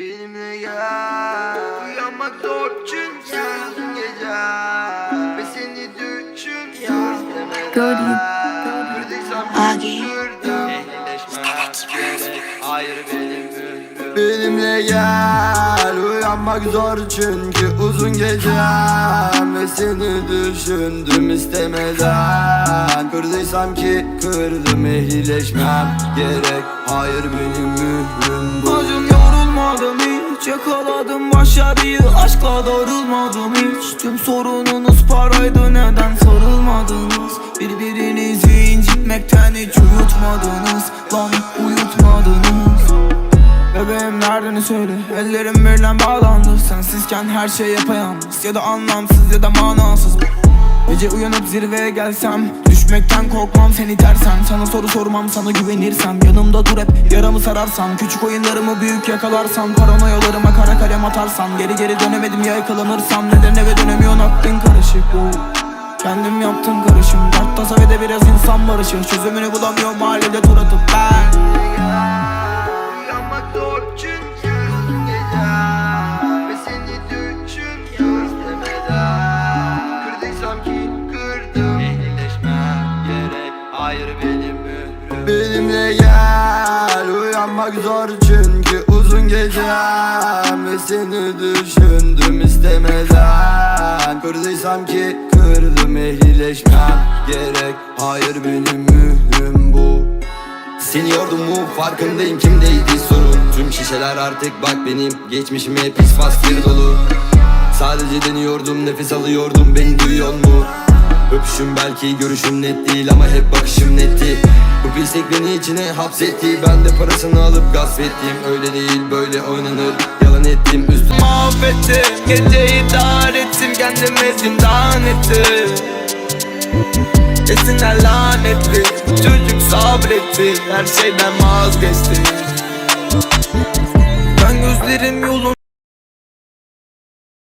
Benimle gel. Uyanmak zor çünkü uzun gece. Ve seni düşün istemeden Gördüm. Benimle gel. Uyanmak zor çünkü uzun gece Ve seni düşündüm istemeden. Kırdıysam ki kırdım ehlileşmem. Gerek Hayır benim mührüm bu. Acım yorulmadım hiç Yakaladım başarıyı Aşkla darılmadım hiç. Tüm sorununuz paraydı neden sarılmadınız? Birbirinizi incitmekten hiç uyutmadınız Lan uyutmadınız. Bebeğim nereden söyle Ellerim birden bağlandı. Sensizken her şey yapayalnız Ya da anlamsız ya da manasız. Gece uyanıp zirveye gelsem Düşmekten korkmam seni tersen. Sana soru sormam sana güvenirsem. Yanımda dur hep yaramı sararsam Küçük oyunlarımı büyük yakalarsam. Paranoyalarıma kara kalem atarsam. Geri geri dönemedim ya yakalanırsam. Neden eve dönemiyorsun? Aklın karışık oh. Kendim yaptım karışım. Dert tasa ve de biraz insan barışır Çözümünü bulamıyorum mahallede tur atıp ben Hayır benim mührüm Benimle gel Uyanmak zor çünkü uzun gece Ve seni düşündüm istemeden. Kırdıysam ki kırdım ehlileşmem gerek. Hayır benim mührüm bu. Seni yordum mu farkındayım kimdeydi sorun. Tüm şişeler artık bak benim geçmişime pis fastir dolu. Sadece deniyordum nefes alıyordum beni duyuyor mu? Öpüşüm belki görüşüm net değil ama hep bakışım netti. Bu pislik beni içine hapsetti. Ben de parasını alıp gasp ettim. Öyle değil böyle oynanır. Yalan ettim üstüne Mahvettim Geceyi dar ettim. Kendime zindan ettim Esinler lanetli. Çocuk sabretti. Her şeyden vazgeçti. Ben gözlerim yolun